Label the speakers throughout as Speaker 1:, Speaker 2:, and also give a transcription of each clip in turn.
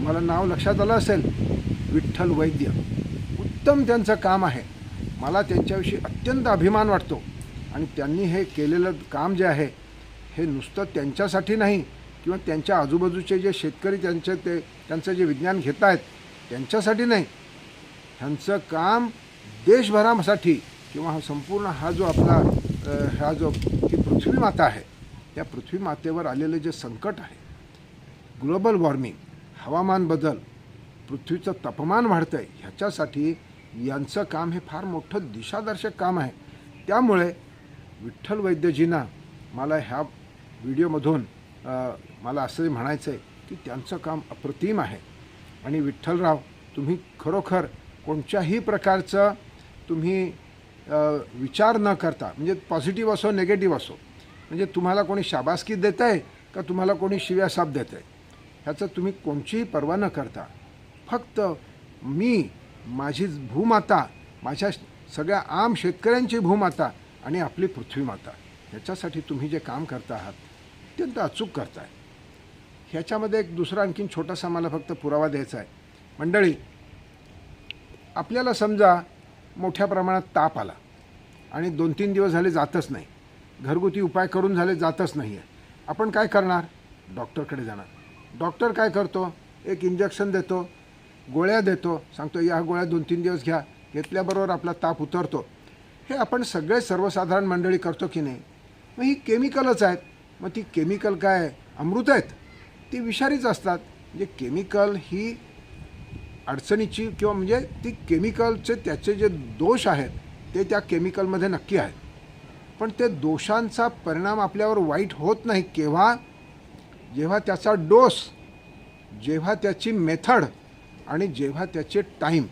Speaker 1: तुम्हाला नाव लक्षात आलं असेल विठ्ठल वैद्य. उत्तम त्यांचं काम आहे. मला त्यांच्याविषयी अत्यंत अभिमान वाटतो. आणि त्यांनी हे केलेलं काम जे आहे हे नुसतं त्यांच्यासाठी नाही किंवा त्यांच्या आजूबाजूचे जे शेतकरी त्यांचे ते त्यांचं जे विज्ञान घेत आहेत त्यांच्यासाठी नाही. ह्यांचं काम देशभरासाठी किंवा हा संपूर्ण हा जो आपला हा जो ही पृथ्वी माता आहे त्या पृथ्वी मातेवर आलेलं जे संकट आहे ग्लोबल वॉर्मिंग हवामान बदल पृथ्वीचं तापमान वाढतं आहे ह्याच्यासाठी यांचं काम हे फार मोठं दिशादर्शक काम आहे. त्यामुळे विठ्ठल वैद्यजींना मला ह्या व्हिडिओमधून मला असं म्हणायचं आहे की त्यांचं काम अप्रतिम आहे. आणि विठ्ठलराव तुम्ही खरोखर कोणत्याही प्रकारचं तुम्ही विचार न करता म्हणजे पॉझिटिव्ह असो निगेटिव्ह असो म्हणजे तुम्हाला कोणी शाबासकी देत आहे का तुम्हाला कोणी शिव्या साप देत आहे ह्याचं तुम्ही कोणचीही पर्वा न करता फक्त मी माझी भूमाता माझ्या सगळ्या आम शेतकऱ्यांची भूमाता आणि आपली पृथ्वी माता ह्याच्यासाठी तुम्ही जे काम करता आहात अत्यंत अचूक करताय. ह्याच्यामध्ये एक दुसरा आणखीन छोटासा मला फक्त पुरावा द्यायचा आहे. मंडळी आपल्याला समजा मोठ्या प्रमाणात ताप आला आणि दोन तीन दिवस झाले जातच नाही घरगुती उपाय करून झाले जातच नाही आहे आपण काय करणार? डॉक्टरकडे जाणार. डॉक्टर काय करतो? एक इंजेक्शन देतो गोळ्या देतो सांगतो या गोळ्या दोन तीन दिवस घ्या. घेतल्याबरोबर आपला ताप उतरतो. हे आपण सगळे सर्वसाधारण मंडळी करतो की नाही? मग ही केमिकलच आहेत. मग ती केमिकल काय? अमृत आहेत. ती विषारीच असतात. म्हणजे केमिकल ही अडचणीची किंवा म्हणजे ती केमिकलचे त्याचे जे दोष आहेत ते त्या केमिकलमध्ये नक्की आहेत. पण ते दोषांचा परिणाम आपल्यावर वाईट होत नाही केव्हा? जेव्हा त्याचा डोस जेव्हा त्याची मेथड आणि जेव्हा त्याचे टाईम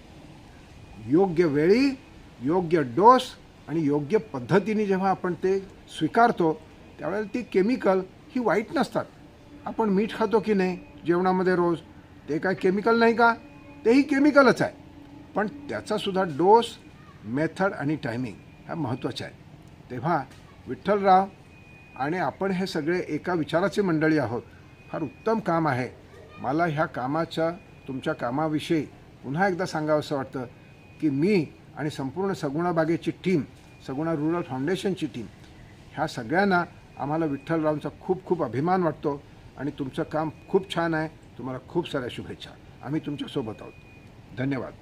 Speaker 1: योग्य वेळी योग्य डोस आणि योग्य पद्धतीने जेव्हा आपण ते स्वीकारतो त्यावेळेला ती केमिकल ही वाईट नसतात. आपण मीठ खातो की नाही जेवणामध्ये रोज ते काय केमिकल नाही का? तेही केमिकलच आहे. पण त्याचासुद्धा डोस मेथड आणि टायमिंग ह्या महत्त्वाच्या आहे. तेव्हा विठ्ठलराव आणि आपण हे सगळे एका विचाराचे मंडळी आहोत. फार उत्तम काम आहे. मला ह्या कामाच्या तुमच्या कामाविषयी पुन्हा एकदा सांगावंसं वाटतं की मी आणि संपूर्ण सगुणा बागेची टीम सगुणा रुरल फाउंडेशनची टीम ह्या सगळ्यांना आम्हाला विठ्ठलरावांचा खूप खूप अभिमान वाटतो आणि तुमचं काम खूप छान आहे. तुम्हाला खूप साऱ्या शुभेच्छा. आम्ही तुमच्यासोबत आहोत. धन्यवाद.